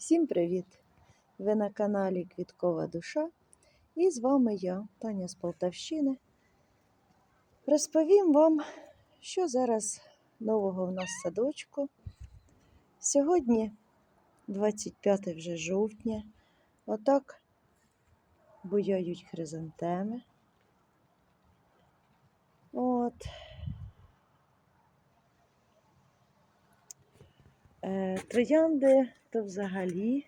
Всім привіт! Ви на каналі Квіткова Душа. І з вами я, Таня з Полтавщини. Розповім вам, що зараз нового в нас в садочку. Сьогодні 25 вже жовтня. Отак буяють хризантеми. От. Троянди то взагалі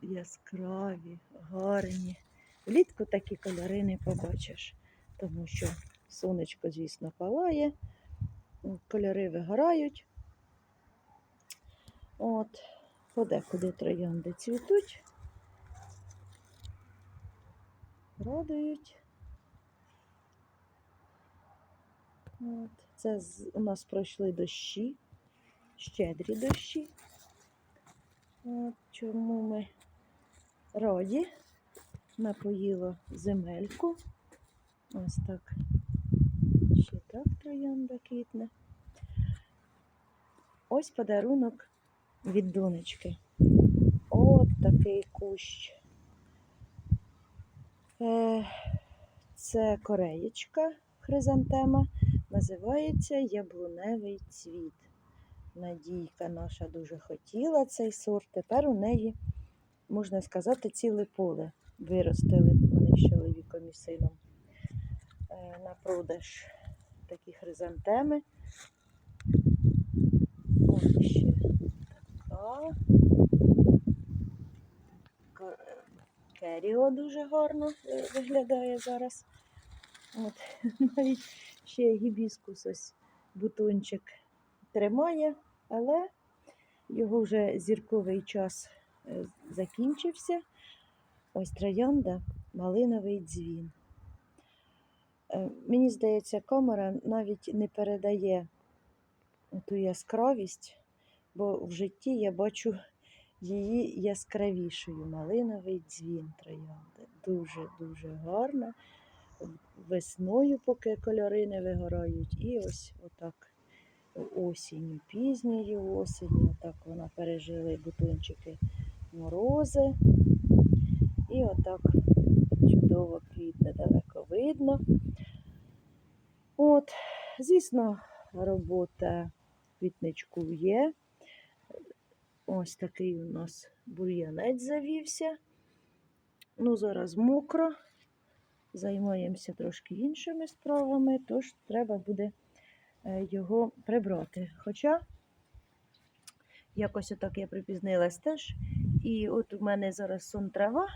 яскраві, гарні. Влітку такі кольори не побачиш, тому що сонечко, звісно, палає, кольори вигорають. От, подекуди троянди цвітуть, радують. От. Це у нас пройшли дощі, щедрі дощі. От чому ми раді. Напоїло земельку. Ось так. Ще так троянда квітне. Ось подарунок від донечки. От такий кущ. Е, Це кореєчка хризантема. Називається яблуневий цвіт. Надійка наша дуже хотіла цей сорт. Тепер у неї, можна сказати, ціле поле виростили вони з чоловіком і сином е, на продаж такі хризантеми. Ось ще така. Керіо дуже гарно е, виглядає зараз. От, навіть ще гібіскус ось бутончик тримає, але його вже зірковий час е, закінчився. Ось троянда, малиновий дзвін. Е, Мені здається, камера навіть не передає ту яскравість, бо в житті я бачу її яскравішою. Малиновий дзвін троянди. Дуже-дуже гарна. Весною, поки кольори не вигорають, і ось отак осінню, пізньою осінню. Так вона пережили бутончики морози. І отак чудово квітне далеко видно. От, звісно, робота квітничку є. Ось такий у нас бур'янець завівся. Ну, зараз мокро. Займаємося трошки іншими справами, тож треба буде е, його прибрати. Хоча якось отак я припізнилась теж. І от у мене зараз сон трава,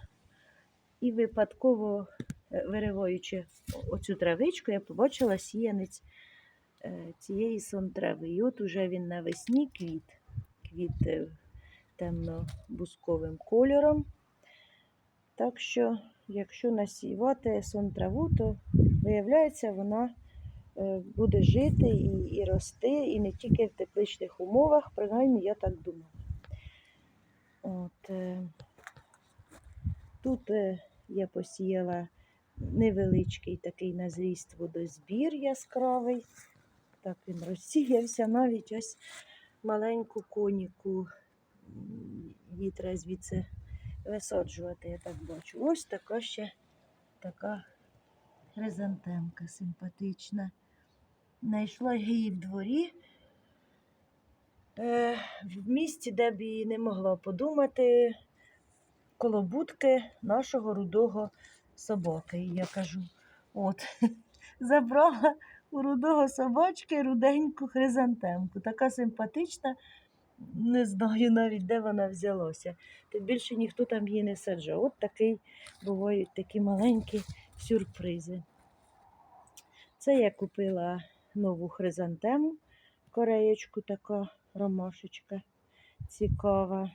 і випадково е, вириваючи оцю травичку, я побачила сіянець е, цієї сон трави. І от уже він навесні квіт, квіт темно-бусковим кольором. Так що, якщо насівати сон траву, то виявляється, вона е, буде жити і, і рости, і не тільки в тепличних умовах, принаймні я так думаю. От, е, тут е, я посіяла невеличкий такий на зріст водозбір яскравий. Так він розсіявся, навіть ось маленьку коніку. треба звідси висаджувати, я так бачу. Ось така ще така хризантемка симпатична. Знайшла її в дворі. Е, в місті, де б її не могла подумати, коло будки нашого рудого собаки. І я кажу, от, забрала у рудого собачки руденьку хризантемку. Така симпатична, не знаю навіть, де вона взялася. Тим більше ніхто там її не саджав. От такий бувають такі маленькі сюрпризи. Це я купила нову хризантему, кореєчку така ромашечка цікава.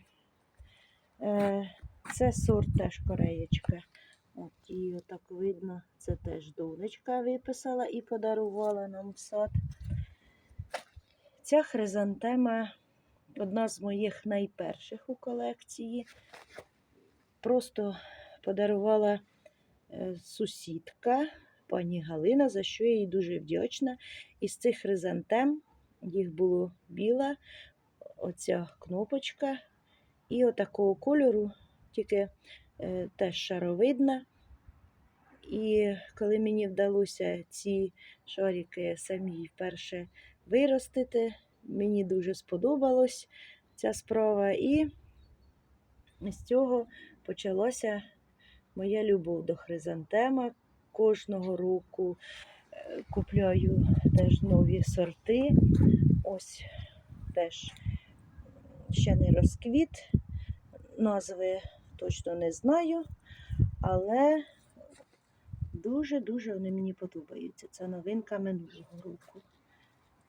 Е, Це сорт теж кореєчка. От її отак видно, це теж донечка виписала і подарувала нам в сад. Ця хризантема одна з моїх найперших у колекції. Просто подарувала е, сусідка пані Галина, за що я їй дуже вдячна. Із цих хризантем їх було біла, оця кнопочка. І отакого кольору, тільки е, теж шаровидна. І коли мені вдалося ці шарики самі вперше виростити, мені дуже сподобалось ця справа. І з цього почалася моя любов до хризантема. Кожного року е, купляю теж нові сорти. Ось теж ще не розквіт. Назви точно не знаю, але дуже-дуже вони мені подобаються. Це новинка минулого року.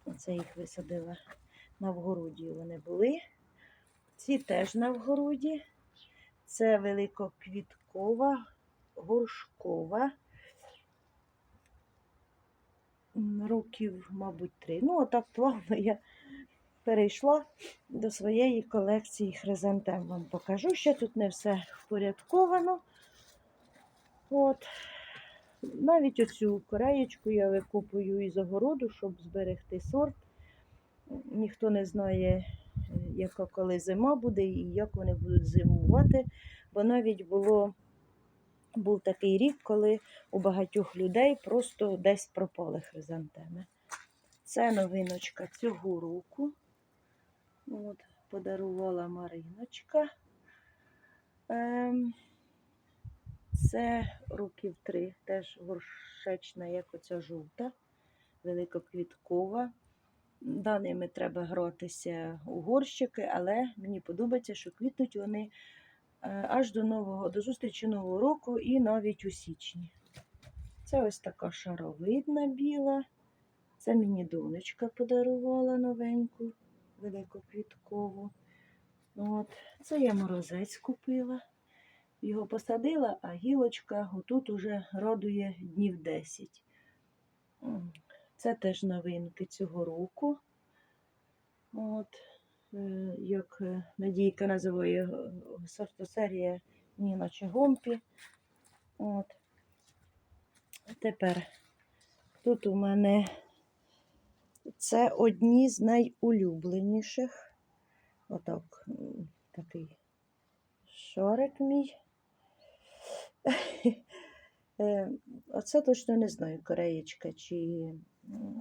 Оце їх висадила на вгороді. Вони були. Ці теж на вгороді. Це великоквіткова, горшкова. Років, мабуть, три. Ну, отак плавно я перейшла до своєї колекції хризантем. Вам покажу. Ще тут не все впорядковано. От. Навіть оцю кореєчку я викопую із огороду, щоб зберегти сорт. Ніхто не знає, е, яка коли зима буде і як вони будуть зимувати. Бо навіть було, був такий рік, коли у багатьох людей просто десь пропали хризантеми. Це новиночка цього року. От, подарувала Мариночка. Ем, це років три, теж горшечна, як оця жовта, великоквіткова. Да, ними треба гратися у горщики, але мені подобається, що квітнуть вони е, аж до нового, до зустрічі нового року і навіть у січні. Це ось така шаровидна біла. Це мені донечка подарувала новеньку, великоквіткову. От. Це я морозець купила. Його посадила, а гілочка отут уже радує днів 10. Це теж новинки цього року. От, е, як е, Надійка називає е, сортосерія Ніна Чигомпі. От. Тепер тут у мене це одні з найулюбленіших. Отак, такий шарик мій. Е, Оце точно не знаю, кореєчка, чи...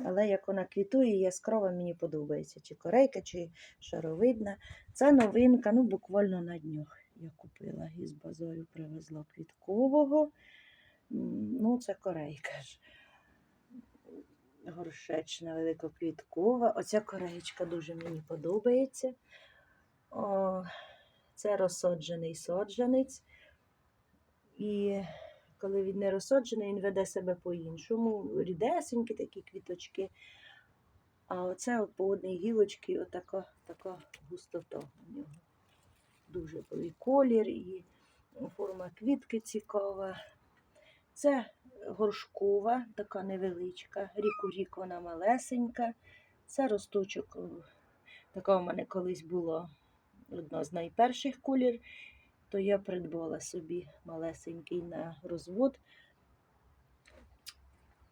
але як вона квітує, яскрава мені подобається. Чи корейка, чи шаровидна. Це новинка, ну буквально на днях я купила із базарю, привезла квіткового. Ну, це корейка ж. Горшечна, великоквіткова. Оця кореєчка дуже мені подобається. О, це розсоджений соджанець. І коли він не розсоджений, він веде себе по-іншому. Рідесенькі такі квіточки. А оце по одній гілочці отака така густота у нього. Дуже і колір, і форма квітки цікава. Це горшкова, така невеличка, рік у рік вона малесенька. Це росточок, така у мене колись була одна з найперших колір, то я придбала собі малесенький на розвод.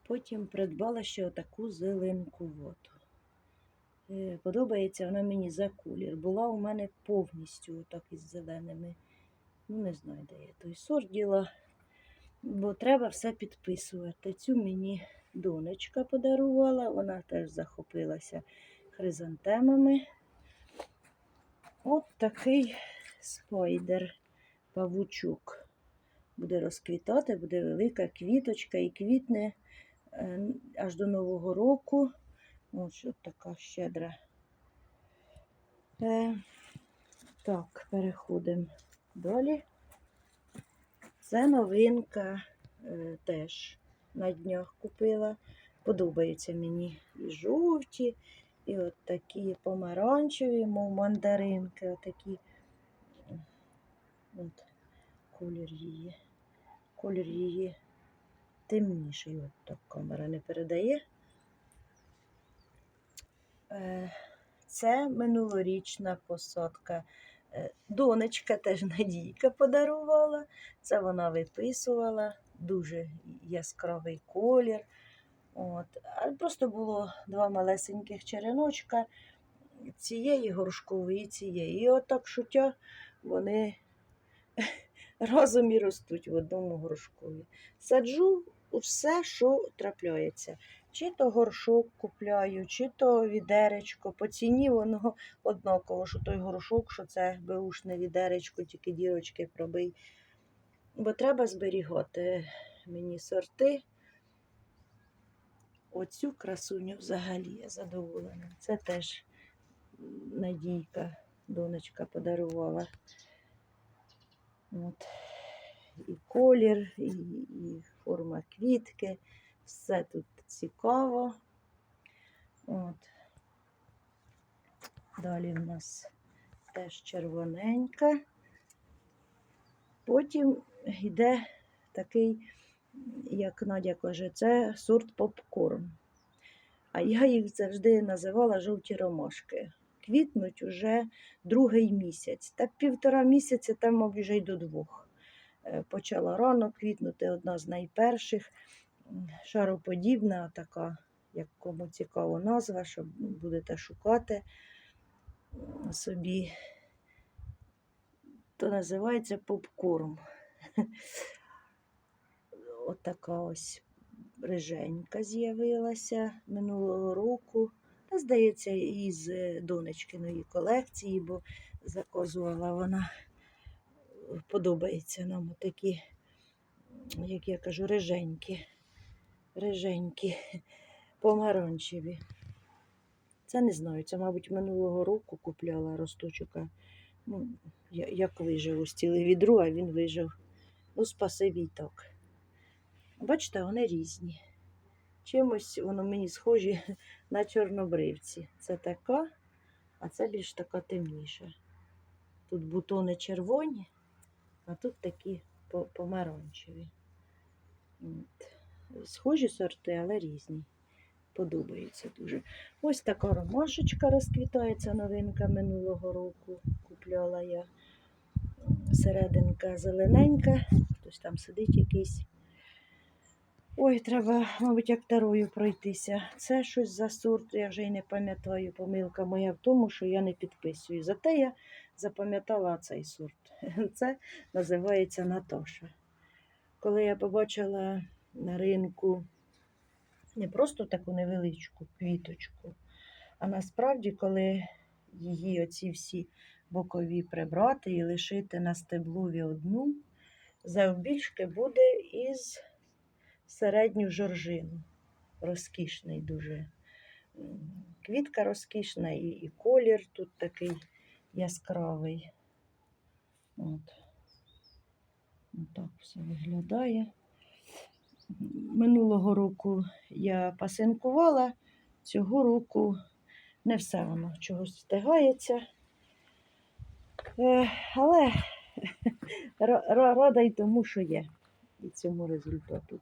Потім придбала ще отаку зеленку воду. Е, Подобається вона мені за колір. Була у мене повністю отак із зеленими. Ну, не знаю, де я той сорт діла, бо треба все підписувати. Цю мені донечка подарувала, вона теж захопилася хризантемами. От такий спайдер, павучок. Буде розквітати, буде велика квіточка і квітне е, аж до Нового року. Ось що така щедра. Е, так, переходимо далі. Це новинка е, теж на днях купила. Подобаються мені і жовті, і от такі помаранчеві, мов мандаринки, отакі. От колір її. Колір її темніший. От так камера не передає. Е, Це минулорічна посадка. Е, Донечка теж Надійка подарувала. Це вона виписувала. Дуже яскравий колір. От. Просто було два малесеньких череночка. цієї горшкової цієї. І отак шутя вони разом і ростуть в одному горшкові. Саджу все, що трапляється. Чи то горшок купляю, чи то відеречко. По ціні воно однаково, що той горшок, що це беушне відеречко, тільки дірочки пробий. Бо треба зберігати мені сорти. Оцю красуню взагалі я задоволена. Це теж Надійка, донечка подарувала. От. І колір, і, і форма квітки. Все тут цікаво. От. Далі в нас теж червоненька. Потім йде такий, як Надя каже, це сорт попкорн. А я їх завжди називала жовті ромашки. Квітнуть уже другий місяць. Та півтора місяця, там, мабуть, вже й до двох. Е, Почала рано квітнути, одна з найперших. Шароподібна така, як кому цікаво назва, що будете шукати собі, то називається попкорн. Отака ось риженька з'явилася минулого року. Здається, із е, донечкиної колекції, бо заказувала вона. Подобається нам такі, як я кажу, риженькі, риженькі, помаранчеві. Це не знаю, це, мабуть, минулого року купляла росточука. Ну, як вижив, устіли відру, а він вижив. Ну, спасибі так. Бачите, вони різні. Чимось воно мені схожі на чорнобривці. Це така, а це більш така темніша. Тут бутони червоні, а тут такі помаранчеві. Схожі сорти, але різні. Подобаються дуже. Ось така ромашечка розквітається, новинка минулого року. Купляла я. Серединка зелененька, хтось там сидить якийсь. Ой, треба, мабуть, як тарою пройтися. Це щось за сорт, я вже й не пам'ятаю. Помилка моя в тому, що я не підписую. Зате я запам'ятала цей сорт. Це називається Наташа. Коли я побачила на ринку не просто таку невеличку квіточку, а насправді, коли її оці всі бокові прибрати і лишити на стеблові одну, завбільшки буде із середню жоржину. Розкішний дуже. Квітка розкішна і, і колір тут такий яскравий. От. Так все виглядає. Минулого року я пасинкувала, цього року не все воно чогось встигається. Е, Але ра- ра- рада й тому, що є, і цьому результату.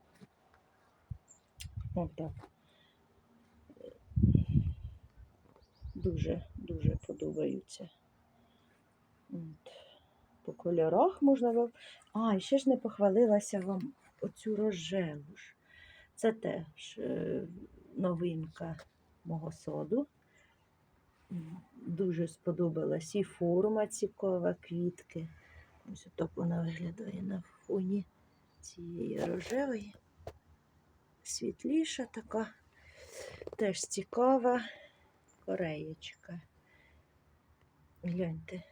Отак. Дуже, дуже подобаються. От. По кольорах можна вам. А, і ще ж не похвалилася вам оцю рожеву ж. Це теж е, новинка мого соду. Дуже сподобалась і форма цікава квітки. Ось так вона виглядає на фоні цієї рожевої. Світліша така, теж цікава кореєчка. Гляньте.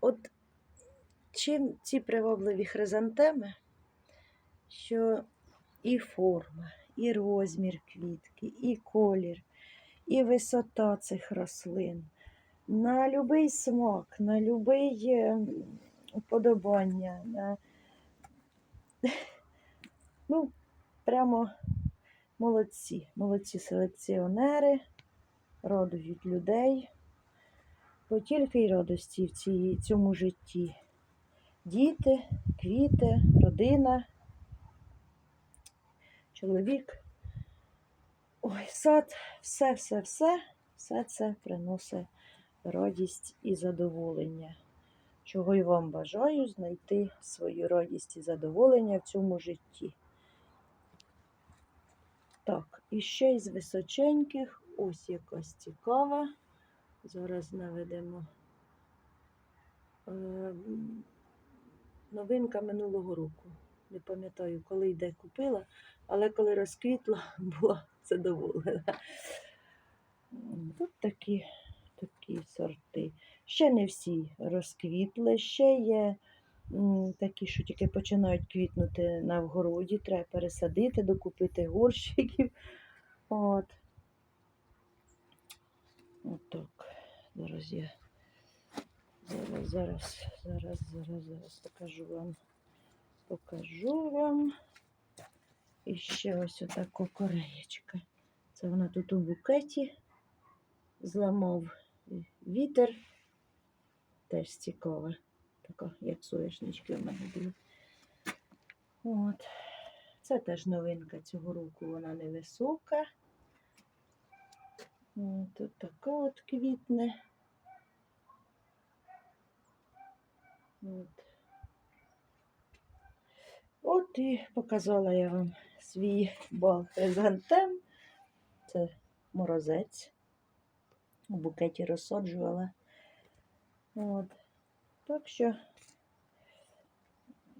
От чим ці привабливі хризантеми, що і форма, і розмір квітки, і колір, і висота цих рослин. На будь-який смак, на будь-яке уподобання. На... Ну, прямо молодці, молодці селекціонери, радують людей. Бо тільки й радості в цій, цьому житті. Діти, квіти, родина, чоловік. Ой, сад, все, все, все, все це приносить радість і задоволення. Чого й вам бажаю знайти свою радість і задоволення в цьому житті. Так, і ще із височеньких, ось якась цікава. Зараз наведемо. Е, Новинка минулого року. Не пам'ятаю, коли йде купила, але коли розквітла, була задоволена. Тут такі, такі сорти. Ще не всі розквітли, ще є такі, що тільки починають квітнути на вгороді. Треба пересадити, докупити горщиків. От. Отак. Зараз я зараз, зараз, зараз, зараз, зараз покажу вам. Покажу вам. І ще ось отаку кореєчка. Це вона тут у букеті зламав вітер. Теж цікава. Така, як соняшнички в мене були. От. Це теж новинка цього року, вона невисока. О, Тут така от квітне. От. От і показала я вам свій бал хризантем. Це морозець. У букеті розсаджувала. От. Так що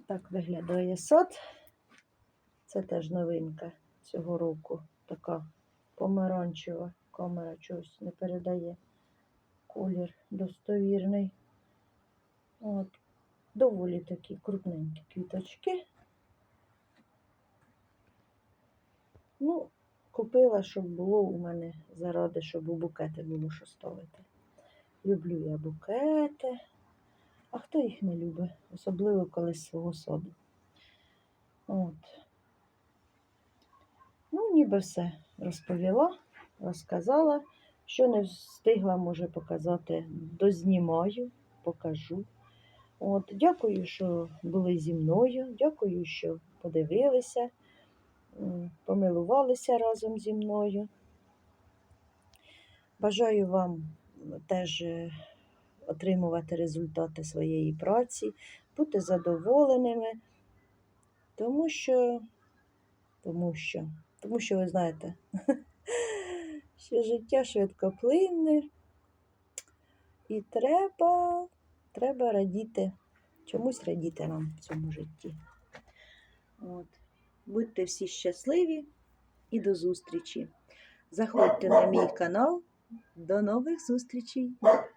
так виглядає сад. Це теж новинка цього року. Така помаранчева камера чогось не передає колір достовірний. От. Доволі такі крупненькі квіточки. Ну, купила, щоб було у мене заради, щоб у букети було що ставити. Люблю я букети. А хто їх не любить? Особливо коли з свого саду. От. Ну, ніби все розповіла, розказала. Що не встигла, може показати, дознімаю, покажу. От, дякую, що були зі мною. Дякую, що подивилися, помилувалися разом зі мною. Бажаю вам теж е, отримувати результати своєї праці, бути задоволеними, тому що, тому що, тому що ви знаєте, що життя швидкоплинне, і треба, треба радіти, чомусь радіти нам в цьому житті. От. Будьте всі щасливі і до зустрічі. Заходьте на мій канал. До нових зустрічей!